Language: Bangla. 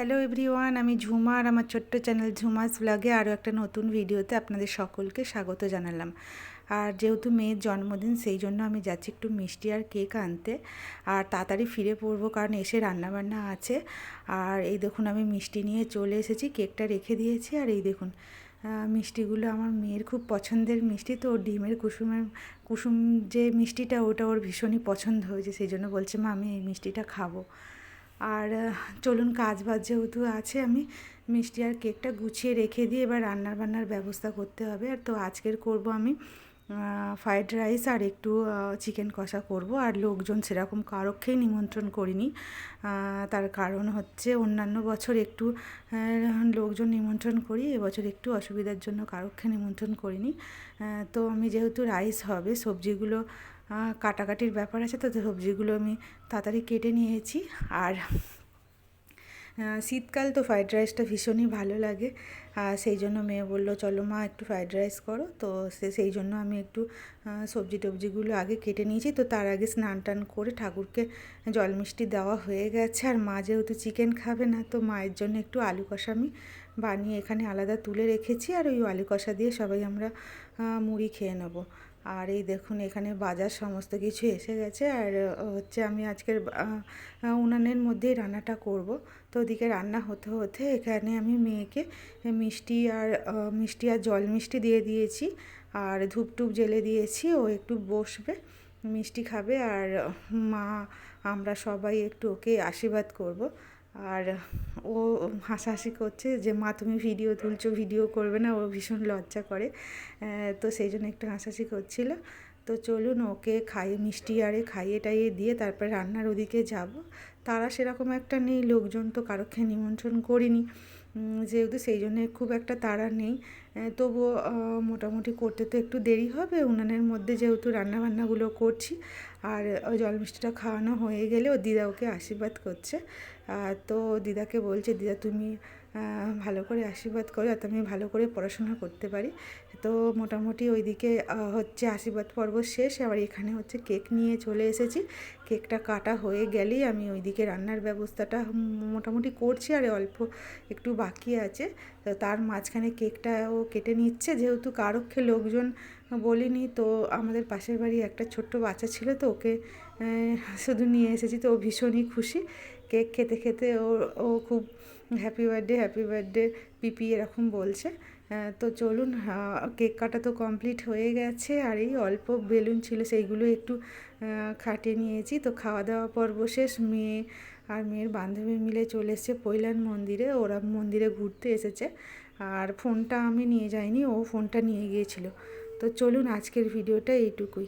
হ্যালো এভরিওয়ান, আমি ঝুমা আর আমার ছোট্ট চ্যানেল ঝুমাস ব্লগে আরও একটা নতুন ভিডিওতে আপনাদের সকলকে স্বাগত জানালাম। আর যেহেতু মেয়ের জন্মদিন, সেই জন্য আমি যাচ্ছি একটু মিষ্টি আর কেক আনতে। আর তাড়াতাড়ি ফিরে পড়ব কারণ এসে রান্নাবান্না আছে। আর এই দেখুন, আমি মিষ্টি নিয়ে চলে এসেছি, কেকটা রেখে দিয়েছি। আর এই দেখুন মিষ্টিগুলো আমার মেয়ের খুব পছন্দের মিষ্টি। তো ডিমের কুসুমের, কুসুম যে মিষ্টিটা, ওটা ওর ভীষণই পছন্দ হয়েছে। সেই জন্য বলছে, মা, আমি এই মিষ্টিটা খাব। আর চলুন কাজ বাজ যেহেতু আছে, আমি মিষ্টি আর কেকটা গুছিয়ে রেখে দিয়ে এবার রান্নার বান্নার ব্যবস্থা করতে হবে। আর তো আজকের করব আমি ফ্রাইড রাইস আর একটু চিকেন কষা করব। আর লোকজন সেরকম কারোকেই নিমন্ত্রণ করিনি। তার কারণ হচ্ছে অন্যান্য বছর একটু লোকজন নিমন্ত্রণ করি, এবছর একটু অসুবিধার জন্য কারোকে নিমন্ত্রণ করিনি। তো আমি যেহেতু রাইস হবে, সবজিগুলো কাটাকাটির ব্যাপার আছে তো সবজিগুলো আমি তাড়াতাড়ি কেটে নিয়েছি। আর শীতকাল তো ফ্রাইড রাইসটা ভীষণই ভালো লাগে। আর সেই জন্য মেয়ে বলল, চলো মা, একটু ফ্রাইড রাইস করো। তো সে, সেই জন্য আমি একটু সবজি টবজিগুলো আগে কেটে নিয়েছি। তো তার আগে স্নান টান করে ঠাকুরকে জল মিষ্টি দেওয়া হয়ে গেছে। আর মা যেহেতু চিকেন খাবে না, তো মায়ের জন্য একটু আলু কষা আমি বানিয়ে এখানে আলাদা তুলে রেখেছি। আর ওই আলু কষা দিয়ে সবাই আমরা মুড়ি খেয়ে নেব। আর এই দেখুন, এখানে বাজার সমস্ত কিছু এসে গেছে। আর হচ্ছে আমি আজকের উনানের মধ্যেই রান্নাটা করব। তো ওদিকে রান্না হতে হতে এখানে আমি মেয়েকে মিষ্টি আর মিষ্টি আর জল মিষ্টি দিয়ে দিয়েছি। আর ধূপটুপ জেলে দিয়েছি, ও একটু বসবে, মিষ্টি খাবে। আর, মা, আমরা সবাই একটু ওকে আশীর্বাদ করব। আর ও হাসাহাসি করছে যে, মা, তুমি ভিডিও তুলছো, ভিডিও করবে না, ও ভীষণ লজ্জা করে। তো সেই জন্য একটু হাসাহাসি করছিল। তো চলুন, ওকে খাইয়ে মিষ্টি আরে খাইয়ে টাইয়ে দিয়ে তারপর রান্নার ওদিকে যাব। তারা সেরকম একটা নেই, লোকজন তো কারোকে নিমন্ত্রণ করিনি। যেহেতু সেই জন্য খুব একটা তারা নেই। তবুও মোটামুটি করতে তো একটু দেরি হবে। উনানের মধ্যে যেহেতু রান্নাবান্নাগুলো করছি, আর ওই জল মিষ্টিটা খাওয়ানো হয়ে গেলে ও দিদা ওকে আশীর্বাদ করছে। আর তো দিদাকে বলছে, দিদা, তুমি ভালো করে আশীর্বাদ করো, যাতে আমি ভালো করে পড়াশোনা করতে পারি। তো মোটামুটি ওইদিকে হচ্ছে আশীর্বাদ পর্ব শেষ। আবার এখানে হচ্ছে কেক নিয়ে চলে এসেছি। কেকটা কাটা হয়ে গেলেই আমি ওইদিকে রান্নার ব্যবস্থাটা মোটামুটি করছি, আর অল্প একটু বাকি আছে। তো তার মাঝখানে কেকটাও কেটে নিচ্ছে। যেহেতু কারোকে লোকজন বলিনি, তো আমাদের পাশের বাড়ি একটা ছোট্ট বাচ্চা ছিল তো, ওকে শুধু নিয়ে এসেছি। তো ও ভীষণই খুশি। কেক খেতে খেতে ও ও খুব হ্যাপি বার্থডে হ্যাপি বার্থডে পিপি এরকম বলছে। তো চলুন কেক কাটা তো কমপ্লিট হয়ে গেছে। আর এই অল্প বেলুন ছিল, সেইগুলো একটু খাটিয়ে নিয়েছি। তো খাওয়া দাওয়া পর্ব শেষ। মেয়ে আর মেয়ের বান্ধবী মিলে চলে এসেছে পৈলান মন্দিরে। ওরা মন্দিরে ঘুরতে এসেছে। আর ফোনটা আমি নিয়ে যাইনি, ও ফোনটা নিয়ে গিয়েছিল। তো চলুন আজকের ভিডিওটা এইটুকুই।